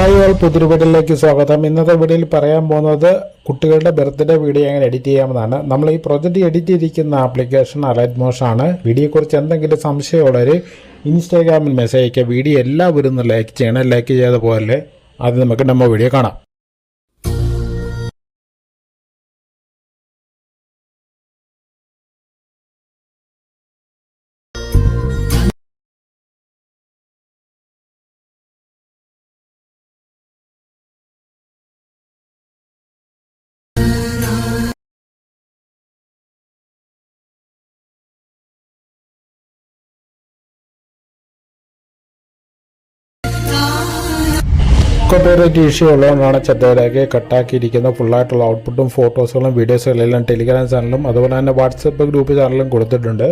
Hi all പുതിയൊരു വീഡിയോയിലേക്ക് സ്വാഗതം. ഇന്നത്തെ വീഡിയോയിൽ പറയാൻ പോകുന്നത് കുട്ടികളുടെ ബർത്ത്ഡേ വീഡിയോ എങ്ങനെ എഡിറ്റ് ചെയ്യാമെന്നാണ്. നമ്മൾ ഈ പ്രൊജക്റ്റ് എഡിറ്റ് ചെയ്തിരിക്കുന്ന ആപ്ലിക്കേഷൻ അലൈറ്റ് മോഷാണ് വീഡിയോയെക്കുറിച്ച് എന്തെങ്കിലും സംശയമുള്ളവർ ഇൻസ്റ്റാഗ്രാമിൽ മെസ്സേജ് അയക്കുക വീഡിയോ എല്ലാവരും ഒന്ന് ലൈക്ക് ചെയ്യണം. ലൈക്ക് ചെയ്ത പോലെ അത് നമുക്ക് നമ്മൾ വീഡിയോ കാണാം. കോപ്പറേറ്റ് ഇഷ്യൂ ഉള്ളതുകൊണ്ടാണ് ചെറുതാക്കി കട്ടാക്കിയിരിക്കുന്ന ഫുള്ളായിട്ടുള്ള ഔട്ട്പുട്ടും ഫോട്ടോസുകളും വീഡിയോസുകളും എല്ലാം ടെലിഗ്രാം ചാനലും അതുപോലെ തന്നെ വാട്സപ്പ് ഗ്രൂപ്പ് ചാനലും കൊടുത്തിട്ടുണ്ട്.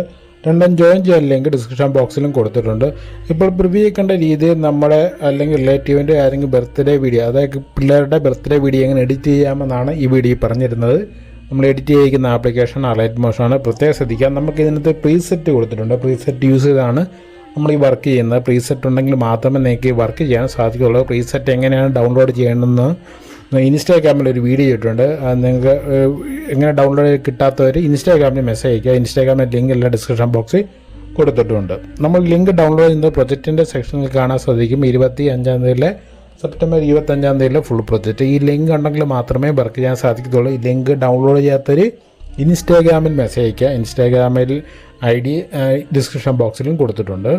രണ്ടും ജോയിൻ ചെയ്യാൻ ലിങ്ക് ഡിസ്ക്രിപ്ഷൻ ബോക്സിലും കൊടുത്തിട്ടുണ്ട്. ഇപ്പോൾ പ്രിവ്യൂ കണ്ട രീതിയിൽ നമ്മുടെ അല്ലെങ്കിൽ റിലേറ്റീവിന്റെ ആരെങ്കിലും ബർത്ത്ഡേ വീഡിയോ അതായത് പിള്ളേരുടെ ബർത്ത്ഡേ വീഡിയോ എങ്ങനെ എഡിറ്റ് ചെയ്യാമെന്നാണ് ഈ വീഡിയോ പറഞ്ഞിരുന്നത്. നമ്മൾ എഡിറ്റ് ചെയ്യിക്കുന്ന ആപ്ലിക്കേഷൻ അലൈറ്റ് മോഷനാണ് പ്രത്യേകം ശ്രദ്ധിക്കാം നമുക്ക് ഇതിനകത്ത് പ്രീസെറ്റ് കൊടുത്തിട്ടുണ്ട്. പ്രീസെറ്റ് യൂസ് ചെയ്താണ്. നമ്മൾ ഈ വർക്ക് ചെയ്യുന്നത്. പ്രീസെറ്റ് ഉണ്ടെങ്കിൽ മാത്രമേ നിങ്ങൾക്ക് വർക്ക് ചെയ്യാൻ സാധിക്കുകയുള്ളൂ. പ്രീസെറ്റ് എങ്ങനെയാണ് ഡൗൺലോഡ് ചെയ്യേണ്ടതെന്ന് ഇൻസ്റ്റാഗ്രാമിൽ ഒരു വീഡിയോ ഇട്ടിട്ടുണ്ട്. നിങ്ങൾക്ക് എങ്ങനെ ഡൗൺലോഡ് കിട്ടാത്തവർ ഇൻസ്റ്റാഗ്രാമിൽ മെസ്സേജ് അയക്കുക ഇൻസ്റ്റാഗ്രാമിൽ ലിങ്ക് എല്ലാം ഡിസ്ക്രിപ്ഷൻ ബോക്സിൽ കൊടുത്തിട്ടുണ്ട്. നമ്മൾ ലിങ്ക് ഡൗൺലോഡ് ചെയ്യുന്ന പ്രൊജക്റ്റിന്റെ സെക്ഷനിൽ കാണാൻ സാധിക്കും ഇരുപത്തി അഞ്ചാം തീയതിയിലെ സെപ്റ്റംബർ ഇരുപത്തഞ്ചാം തീയതിയിലെ ഫുൾ പ്രൊജക്റ്റ് ഈ ലിങ്ക് ഉണ്ടെങ്കിൽ മാത്രമേ വർക്ക് ചെയ്യാൻ സാധിക്കത്തുള്ളൂ. ഈ ലിങ്ക് ഡൗൺലോഡ് ചെയ്യാത്തവർ ഇൻസ്റ്റാഗ്രാമിൽ മെസ്സേജ് അയക്കുക ഇൻസ്റ്റാഗ്രാമിൽ ഐ ഡി ഡിസ്ക്രിപ്ഷൻ ബോക്സിലും കൊടുത്തിട്ടുണ്ട്.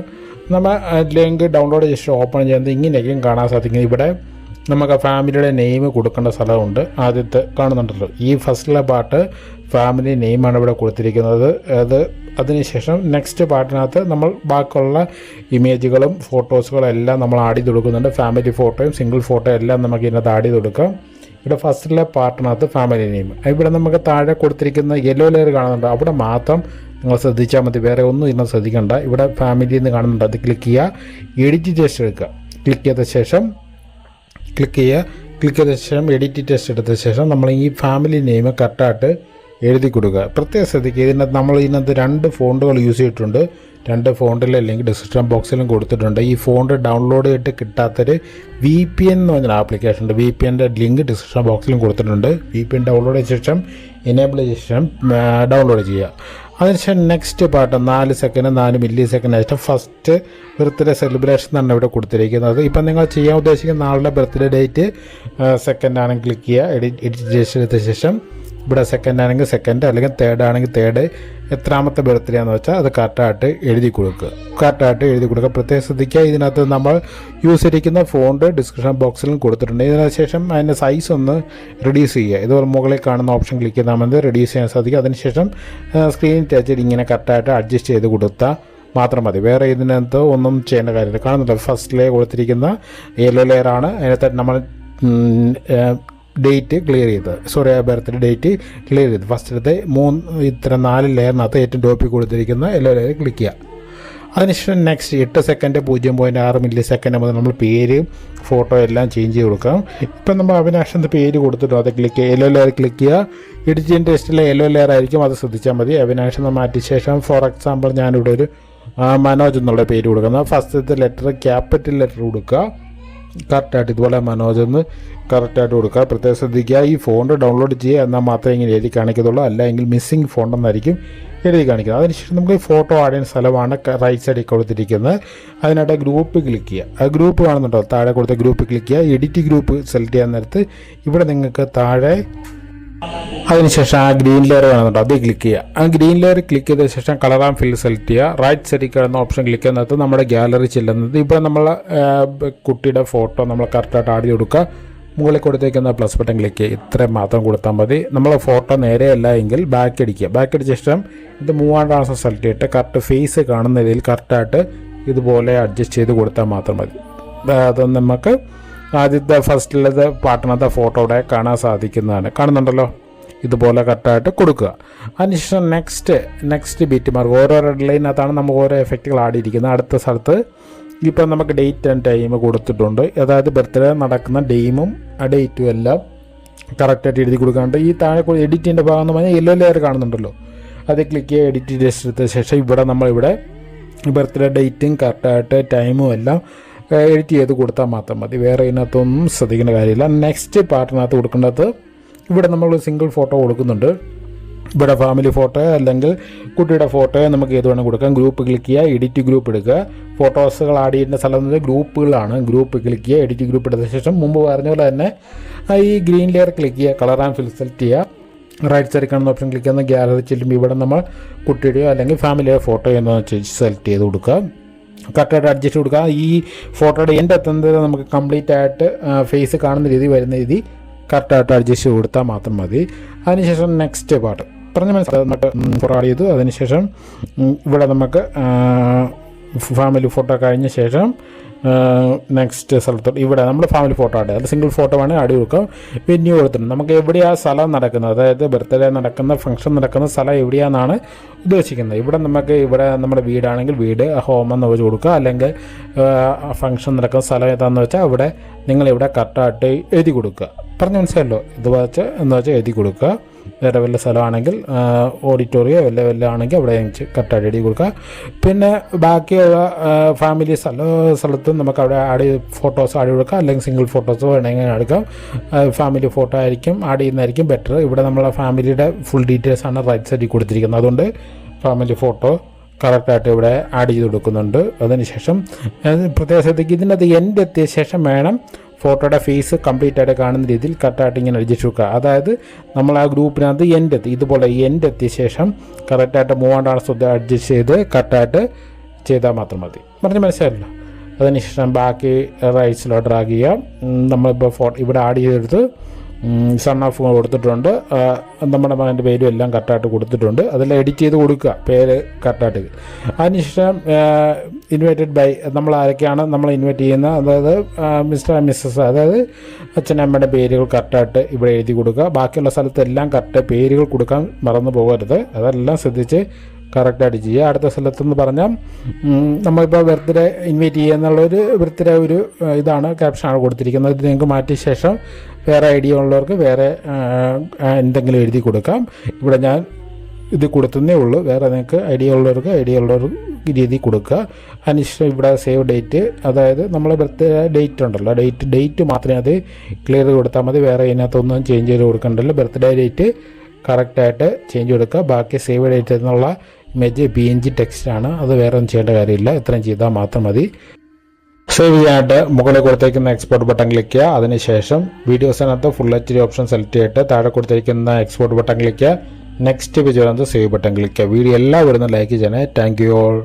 നമ്മൾ ലിങ്ക് ഡൗൺലോഡ് ചെയ്ത് ഓപ്പൺ ചെയ്യുന്നത് ഇങ്ങനെയൊക്കെയും കാണാൻ സാധിക്കും. ഇവിടെ നമുക്ക് ഫാമിലിയുടെ നെയിം കൊടുക്കേണ്ട സ്ഥലമുണ്ട്. ആദ്യത്തെ കാണുന്നുണ്ടല്ലോ. ഈ ഫസ്റ്റിലെ പാട്ട് ഫാമിലി നെയിമാണ് ഇവിടെ കൊടുത്തിരിക്കുന്നത്. അത് അതിനുശേഷം നെക്സ്റ്റ് പാട്ടിനകത്ത് നമ്മൾ ബാക്കിയുള്ള ഇമേജുകളും ഫോട്ടോസുകളും എല്ലാം നമ്മൾ ആഡ് ചെയ്ത് കൊടുക്കുന്നുണ്ട്. ഫാമിലി ഫോട്ടോയും സിംഗിൾ ഫോട്ടോ എല്ലാം നമുക്ക് ഇതിനകത്ത് ആഡ് ചെയ്ത് കൊടുക്കാം. ഇവിടെ ഫസ്റ്റിലെ പാർട്ടിനകത്ത് ഫാമിലി നെയിം. ഇവിടെ നമുക്ക് താഴെ കൊടുത്തിരിക്കുന്ന യെല്ലോ ലെയർ കാണുന്നുണ്ട്. അവിടെ മാത്രം നിങ്ങൾ ശ്രദ്ധിച്ചാൽ മതി. വേറെ ഒന്നും ഇതിനെ ശ്രദ്ധിക്കേണ്ട. ഇവിടെ ഫാമിലി എന്ന് കാണുന്നുണ്ട്. അത് ക്ലിക്ക് ചെയ്യുക. എഡിറ്റ് ടെസ്റ്റ് എടുക്കുക. ക്ലിക്ക് ചെയ്ത ശേഷം ക്ലിക്ക് ചെയ്യുക. ക്ലിക്ക് ചെയ്ത ശേഷം എഡിറ്റ് ടെസ്റ്റ് എടുത്ത ശേഷം നമ്മൾ ഈ ഫാമിലി നെയിം കറക്റ്റായിട്ട് എഴുതി കൊടുക്കുക. പ്രത്യേകം ശ്രദ്ധിക്കുക. ഇതിനകത്ത് നമ്മൾ ഇതിനകത്ത് രണ്ട് ഫോണ്ടുകൾ യൂസ് ചെയ്തിട്ടുണ്ട്. രണ്ട് ഫോണ്ടിലെ അല്ലെങ്കിൽ ഡിസ്ക്രിപ്ഷൻ ബോക്സിലും കൊടുത്തിട്ടുണ്ട്. ഈ ഫോണ്ട് ഡൗൺലോഡ് ചെയ്തിട്ട് കിട്ടാത്തൊരു വി പി എൻ എന്ന് പറഞ്ഞൊരു ആപ്ലിക്കേഷൻ ഉണ്ട്. വി പി എന്റെ ലിങ്ക് ഡിസ്ക്രിപ്ഷൻ ബോക്സിലും കൊടുത്തിട്ടുണ്ട്. വി പി എൻ ഡൗൺലോഡ് ചെയ്ത ശേഷം എനേബിൾ ചെയ്ത ശേഷം ഡൗൺലോഡ് ചെയ്യുക. അതിനുശേഷം നെക്സ്റ്റ് പാട്ട് നാല് സെക്കൻഡ് നാല് മില്ലി സെക്കൻഡ് ആയിട്ട് ഫസ്റ്റ് ബർത്ത്ഡേ സെലിബ്രേഷൻ എന്നാണ് ഇവിടെ കൊടുത്തിരിക്കുന്നത്. ഇപ്പം നിങ്ങൾ ചെയ്യാൻ ഉദ്ദേശിക്കുന്ന ആളുടെ ബർത്ത്ഡേ ഡേറ്റ് സെക്കൻഡ് ആണെങ്കിൽ ക്ലിക്ക് ചെയ്യുക എഡിറ്റ് എഡിറ്റ് ചെയ്ത ശേഷം ഇവിടെ സെക്കൻഡ് ആണെങ്കിൽ സെക്കൻഡ് അല്ലെങ്കിൽ തേർഡ് ആണെങ്കിൽ തേർഡ് എത്രാമത്തെ ബർത്ത്ഡേ ആണെന്ന് വെച്ചാൽ അത് കറക്റ്റായിട്ട് എഴുതി കൊടുക്കുക. കറക്റ്റായിട്ട് എഴുതി കൊടുക്കുക. പ്രത്യേകം ശ്രദ്ധിക്കുക. ഇതിനകത്ത് നമ്മൾ യൂസ് ചെയ്തിരിക്കുന്ന ഫോണ്ട് ഡിസ്ക്രിപ്ഷൻ ബോക്സിലും കൊടുത്തിട്ടുണ്ട്. ഇതിന് ശേഷം അതിന്റെ സൈസ് ഒന്ന് റിഡ്യൂസ് ചെയ്യുക. ഇതുപോലെ മുകളിൽ കാണുന്ന ഓപ്ഷൻ ക്ലിക്ക് ചെയ്താൽ മതി. റെഡ്യൂസ് ചെയ്യാൻ സാധിക്കും അതിനുശേഷം സ്ക്രീൻ ടച്ച് ഇങ്ങനെ കറക്റ്റായിട്ട് അഡ്ജസ്റ്റ് ചെയ്ത് കൊടുത്താൽ മാത്രം മതി. വേറെ ഇതിനകത്ത് ഒന്നും ചെയ്യേണ്ട കാര്യമില്ല. കാണുന്നില്ല ഫസ്റ്റ് ലെയർ കൊടുത്തിരിക്കുന്ന യെല്ലോ ലെയറാണ് അതിനകത്ത് നമ്മൾ ഡേറ്റ് ക്ലിയർ ചെയ്തത്. സോറി ബർത്ത്ഡേ ഡേറ്റ് ക്ലിയർ ചെയ്ത് ഫസ്റ്റിലത്തെ മൂന്ന് ഇത്ര നാല് ലെയറിനകത്ത് ഏറ്റവും ടോപ്പിൽ കൊടുത്തിരിക്കുന്ന എല്ലാ ലെയറും ക്ലിക്ക് ചെയ്യുക അതിനുശേഷം നെക്സ്റ്റ് എട്ട് സെക്കൻഡ് പൂജ്യം പോയിന്റ് ആറ് മില്ലി സെക്കൻഡ് മുതൽ നമ്മൾ പേര് ഫോട്ടോ എല്ലാം ചേഞ്ച് ചെയ്ത് കൊടുക്കാം. ഇപ്പം നമ്മൾ അവിനാഷ് പേര് കൊടുത്തിട്ടോ അത് ക്ലിക്ക് യെല്ലോ ലെയർ ക്ലിക്ക് ചെയ്യുക എഡിറ്റിംഗ് ടെസ്റ്റിലെ യെല്ലോ ലെയർ ആയിരിക്കും അത് ശ്രദ്ധിച്ചാൽ മതി. എന്ന് മാറ്റിയ ശേഷം ഫോർ എക്സാമ്പിൾ ഞാനിവിടെ ഒരു മനോജ് എന്നുള്ള പേര് കൊടുക്കുന്നത് ഫസ്റ്റത്തെ ലെറ്റർ ക്യാപിറ്റൽ ലെറ്റർ കൊടുക്കുക. കറക്റ്റായിട്ട് ഇതുപോലെ മനോജ് എന്ന് കറക്റ്റായിട്ട് കൊടുക്കുക. പ്രത്യേകം ശ്രദ്ധിക്കുക. ഈ ഫോണ്ട് ഡൗൺലോഡ് ചെയ്യുക എന്നാൽ മാത്രമേ ഇങ്ങനെ എഴുതി കാണിക്കത്തുള്ളൂ. അല്ലെങ്കിൽ മിസ്സിങ് എന്നായിരിക്കും എഴുതി കാണിക്കുന്നത്. അതിനുശേഷം നമുക്ക് ഫോട്ടോ ആഡ് സ്ഥലമാണ് റൈറ്റ് സൈഡിൽ കൊടുത്തിരിക്കുന്നത്. അതിനായിട്ട് ഗ്രൂപ്പ് ക്ലിക്ക് ചെയ്യുക. ആ ഗ്രൂപ്പ് കാണുന്നുണ്ടോ? താഴെ കൊടുത്ത ഗ്രൂപ്പ് ക്ലിക്ക് ചെയ്യുക. എഡിറ്റ് ഗ്രൂപ്പ് സെലക്ട് ചെയ്യാൻ നേരത്ത് ഇവിടെ നിങ്ങൾക്ക് താഴെ അതിനുശേഷം ആ ഗ്രീൻ ലെയർ വേണമെന്നുണ്ട് അത് ക്ലിക്ക് ചെയ്യുക. ആ ഗ്രീൻ ലെയർ ക്ലിക്ക് ചെയ്ത ശേഷം കളർ ഫിൽ സെലക്ട് ചെയ്യുക. റൈറ്റ് സൈഡിൽ കിടന്ന ഓപ്ഷൻ ക്ലിക്ക് ചെയ്യുന്നത് നമ്മുടെ ഗാലറി ചെല്ലുന്നത്. ഇപ്പോൾ നമ്മൾ കുട്ടിയുടെ ഫോട്ടോ നമ്മൾ കറക്റ്റായിട്ട് ചെയ്ത് കൊടുക്കുക. മുകളിൽ കൊടുത്തേക്കുന്ന പ്ലസ് ബട്ടൺ ക്ലിക്ക് ചെയ്യുക. ഇത്രയും മാത്രം കൊടുത്താൽ മതി. നമ്മൾ ഫോട്ടോ നേരെയല്ല എങ്കിൽ ബാക്ക് അടിക്കുക. ബാക്ക് അടിച്ച ശേഷം ഇത് മൂവാം ട്രാൻസ്ഫർ സെലക്ട് ചെയ്തിട്ട് കറക്റ്റ് ഫേസ് കാണുന്ന രീതിയിൽ കറക്റ്റായിട്ട് ഇതുപോലെ അഡ്ജസ്റ്റ് ചെയ്ത് കൊടുത്താൽ മാത്രം മതി. അത് നമുക്ക് ആദ്യത്തെ ഫസ്റ്റിലത് പാട്ടിനകത്തെ ഫോട്ടോയുടെ കാണാൻ സാധിക്കുന്നതാണ്. കാണുന്നുണ്ടല്ലോ? ഇതുപോലെ കറക്റ്റായിട്ട് കൊടുക്കുക. അതിനുശേഷം നെക്സ്റ്റ് നെക്സ്റ്റ് ബീറ്റ് മാർക്ക്. ഓരോ റെഡ് ലൈനകത്താണ് നമുക്ക് ഓരോ എഫക്റ്റുകൾ ആടിയിരിക്കുന്നത് അടുത്ത സ്ഥലത്ത് ഇപ്പം നമുക്ക് ഡേറ്റ് ആൻഡ് ടൈം കൊടുത്തിട്ടുണ്ട്. അതായത് ബർത്ത്ഡേ നടക്കുന്ന ഡെയിമും ആ ഡേറ്റും എല്ലാം കറക്റ്റായിട്ട് എഴുതി കൊടുക്കാണ്ട് ഈ താഴെ എഡിറ്റിന്റെ ഭാഗം എന്ന് പറഞ്ഞാൽ യെല്ലോ ലെയർ കാണുന്നുണ്ടല്ലോ. അത് ക്ലിക്ക് ചെയ്യുക എഡിറ്റ് എടുത്ത ശേഷം ഇവിടെ നമ്മളിവിടെ ബർത്ത്ഡേ ഡേറ്റും കറക്റ്റായിട്ട് ടൈമും എല്ലാം എഡിറ്റ് ചെയ്ത് കൊടുത്താൽ മാത്രം മതി. വേറെ ഇതിനകത്തൊന്നും ശ്രദ്ധിക്കേണ്ട കാര്യമില്ല. നെക്സ്റ്റ് പാർട്ടിനകത്ത് കൊടുക്കേണ്ടത് ഇവിടെ നമ്മൾ സിംഗിൾ ഫോട്ടോ കൊടുക്കുന്നുണ്ട്. ഇവിടെ ഫാമിലി ഫോട്ടോ അല്ലെങ്കിൽ കുട്ടിയുടെ ഫോട്ടോ നമുക്ക് ഏത് വേണം കൊടുക്കാം. ഗ്രൂപ്പ് ക്ലിക്ക് ചെയ്യുക എഡിറ്റ് ഗ്രൂപ്പ് എടുക്കുക. ഫോട്ടോസുകൾ ആഡ് ചെയ്യുന്ന സ്ഥലം എന്ന് ഗ്രൂപ്പുകളാണ്. ഗ്രൂപ്പ് ക്ലിക്ക് ചെയ്യുക എഡിറ്റ് ഗ്രൂപ്പ് എടുത്ത ശേഷം മുമ്പ് പറഞ്ഞ പോലെ തന്നെ ഈ ഗ്രീൻ ലെയർ ക്ലിക്ക് ചെയ്യുക കളർ ആൻഡ് ഫിൽ സെലക്ട് ചെയ്യുക. റൈറ്റ് സൈഡ് കാണുന്ന ഓപ്ഷൻ ക്ലിക്ക് ചെയ്യുന്ന ഗ്യാലറി ചെല്ലുമ്പോൾ ഇവിടെ നമ്മൾ കുട്ടിയുടെയോ അല്ലെങ്കിൽ ഫാമിലിയുടെ ഫോട്ടോ എന്ന് സെലക്ട് ചെയ്ത് കൊടുക്കുക. കറക്റ്റായിട്ട് അഡ്ജസ്റ്റ് കൊടുക്കുക ഈ ഫോട്ടോയുടെ എന്റെ എത്തുന്നത് നമുക്ക് കംപ്ലീറ്റ് ആയിട്ട് ഫേസ് കാണുന്ന രീതി വരുന്ന രീതി കറക്റ്റായിട്ട് അഡ്ജസ്റ്റ് കൊടുത്താൽ മാത്രം മതി. അതിനുശേഷം നെക്സ്റ്റ് പാർട്ട് പറഞ്ഞ മനസ്സിലായി? നമുക്ക് ഫോർവേഡ് ചെയ്തു. അതിനുശേഷം ഇവിടെ നമുക്ക് ഫാമിലി ഫോട്ടോ കഴിഞ്ഞ ശേഷം നെക്സ്റ്റ് സ്ഥലത്തോട്ട് ഇവിടെ നമ്മൾ ഫാമിലി ഫോട്ടോ ആട്ടെ. അത് സിംഗിൾ ഫോട്ടോ വേണേൽ അടി കൊടുക്കാം പിന്നെ കൊടുത്തിട്ടുണ്ട് നമുക്ക് എവിടെയാണ് സ്ഥലം നടക്കുന്നത്? അതായത് ബർത്ത്ഡേ നടക്കുന്ന ഫംഗ്ഷൻ നടക്കുന്ന സ്ഥലം എവിടെയാണെന്നാണ് ഉദ്ദേശിക്കുന്നത്. ഇവിടെ നമുക്ക് ഇവിടെ നമ്മുടെ വീടാണെങ്കിൽ വീട് ഹോം എന്ന് വെച്ച് കൊടുക്കുക. അല്ലെങ്കിൽ ഫംഗ്ഷൻ നടക്കുന്ന സ്ഥലം ഏതാണെന്ന് വെച്ചാൽ അവിടെ നിങ്ങൾ ഇവിടെ കറക്റ്റായിട്ട് എഴുതി കൊടുക്കുക. പറഞ്ഞു മനസ്സിലല്ലോ ഇത് വെച്ച് എന്ന് വെച്ചാൽ എഴുതി കൊടുക്കുക. വേറെ വല്ല സ്ഥലമാണെങ്കിൽ ഓഡിറ്റോറിയോ വല്ല വല്ല ആണെങ്കിൽ അവിടെ കറക്റ്റായിട്ട് എഴുതി കൊടുക്കുക പിന്നെ ബാക്കിയുള്ള ഫാമിലി സ്ഥല സ്ഥലത്ത് നമുക്ക് അവിടെ ആഡ് ഫോട്ടോസ് ആഡ് കൊടുക്കാം. അല്ലെങ്കിൽ സിംഗിൾ ഫോട്ടോസ് വേണമെങ്കിൽ എടുക്കാം ഫാമിലി ഫോട്ടോ ആയിരിക്കും ആഡ് ചെയ്യുന്നതായിരിക്കും ബെറ്റർ ഇവിടെ നമ്മളെ ഫാമിലിയുടെ ഫുൾ ഡീറ്റെയിൽസ് ആണ് റൈറ്റ് സൈഡിൽ കൊടുത്തിരിക്കുന്നത്. അതുകൊണ്ട് ഫാമിലി ഫോട്ടോ കറക്റ്റായിട്ട് ഇവിടെ ആഡ് ചെയ്ത് കൊടുക്കുന്നുണ്ട്. അതിനുശേഷം ശേഷം പ്രത്യേക ശ്രദ്ധിക്കുക ഇതിനകത്ത് എന്റെ എത്തിയ ശേഷം വേണം ഫോട്ടോയുടെ ഫേസ് കംപ്ലീറ്റ് ആയിട്ട് കാണുന്ന രീതിയിൽ കറക്റ്റായിട്ട് ഇങ്ങനെ അഡ്ജസ്റ്റ് വെക്കുക. അതായത് നമ്മൾ ആ ഗ്രൂപ്പിനകത്ത് എൻഡ് എത്തി ഇതുപോലെ എൻഡ് എത്തിയ ശേഷം കറക്റ്റായിട്ട് മൂവാണ്ടാണ് ശ്രദ്ധ അഡ്ജസ്റ്റ് ചെയ്ത് കറക്റ്റായിട്ട് ചെയ്താൽ മാത്രം മതി. പറഞ്ഞ് മനസ്സിലായല്ലോ? അതിനുശേഷം ബാക്കി റൈസിലോ ഡ്രാഗ് ചെയ്യാം ഉം, നമ്മളിപ്പോൾ ഫോട്ടോ ഇവിടെ ആഡ് ചെയ്തെടുത്ത് സൺ ഓഫ് കൊടുത്തിട്ടുണ്ട്. നമ്മുടെ മകന്റെ പേരും എല്ലാം കറക്റ്റായിട്ട് കൊടുത്തിട്ടുണ്ട്. അതെല്ലാം എഡിറ്റ് ചെയ്ത് കൊടുക്കുക. പേര് കറക്റ്റായിട്ട് അതിനുശേഷം ഇൻവൈറ്റഡ് ബൈ നമ്മൾ ആരൊക്കെയാണ്? നമ്മൾ ഇൻവൈറ്റ് ചെയ്യുന്ന അതായത് മിസ്റ്റർ ആൻഡ് മിസ്സസ് അതായത് അച്ഛനമ്മയുടെ പേരുകൾ കറക്റ്റായിട്ട് ഇവിടെ എഴുതി കൊടുക്കുക. ബാക്കിയുള്ള സ്ഥലത്തെല്ലാം കറക്റ്റ് പേരുകൾ കൊടുക്കാൻ മറന്നു പോകരുത്. അതെല്ലാം ശ്രദ്ധിച്ച് കറക്റ്റായിട്ട് ചെയ്യുക. അടുത്ത സ്ഥലത്തെന്ന് പറഞ്ഞാൽ നമ്മളിപ്പോൾ ബർത്ത്ഡേ ഇൻവൈറ്റ് ചെയ്യുക എന്നുള്ളൊരു ബർത്ത്ഡേ ഒരു ഇതാണ് ക്യാപ്ഷനാണ് കൊടുത്തിരിക്കുന്നത്. ഇത് നിങ്ങൾക്ക് മാറ്റിയ ശേഷം വേറെ ഐഡിയ ഉള്ളവർക്ക് വേറെ എന്തെങ്കിലും എഴുതി കൊടുക്കാം. ഇവിടെ ഞാൻ ഇത് കൊടുത്തതേ ഉള്ളൂ. വേറെ നിങ്ങൾക്ക് ഐഡിയ ഉള്ളവർക്ക് ഐഡിയ ഉള്ളവർ രീതി കൊടുക്കുക. അതിനുശേഷം ഇവിടെ സേവ് ഡേറ്റ് അതായത് നമ്മളെ ബർത്ത്ഡേ ഡേറ്റ് ഉണ്ടല്ലോ. ഡേറ്റ് ഡേറ്റ് മാത്രമേ അത് ക്ലിയർ കൊടുത്താൽ മതി. വേറെ ഇതിനകത്തൊന്നും ചേഞ്ച് ചെയ്ത് കൊടുക്കണ്ടല്ലോ. ബർത്ത്ഡേ ഡേറ്റ് കറക്റ്റായിട്ട് ചേഞ്ച് കൊടുക്കുക. ബാക്കി സേവ് ഡേറ്റ് എന്നുള്ള ഇമേജ് പി എൻ ജി ടെക്സ്റ്റാണ് അത് വേറെ ഒന്നും ചെയ്യേണ്ട കാര്യമില്ല. ഇത്രയും ചെയ്താൽ മാത്രം മതി. സേവ് ചെയ്യാനായിട്ട് മുകളിൽ കൊടുത്തേക്കുന്ന എക്സ്പോർട്ട് ബട്ടൺ ക്ലിക്ക് ചെയ്യുക. അതിനുശേഷം വീഡിയോസിനകത്ത് full H D option select ചെയ്തിട്ട് താഴെ കൊടുത്തിരിക്കുന്ന എക്സ്പോർട്ട് ബട്ടൺ ക്ലിക്ക് ചെയ്യുക. നെക്സ്റ്റ് വരുന്നത് സേവ് ബട്ടൺ ക്ലിക്ക് ചെയ്യുക. വീഡിയോ എല്ലാവരും ലൈക്ക് ചെയ്യണേ. Thank you all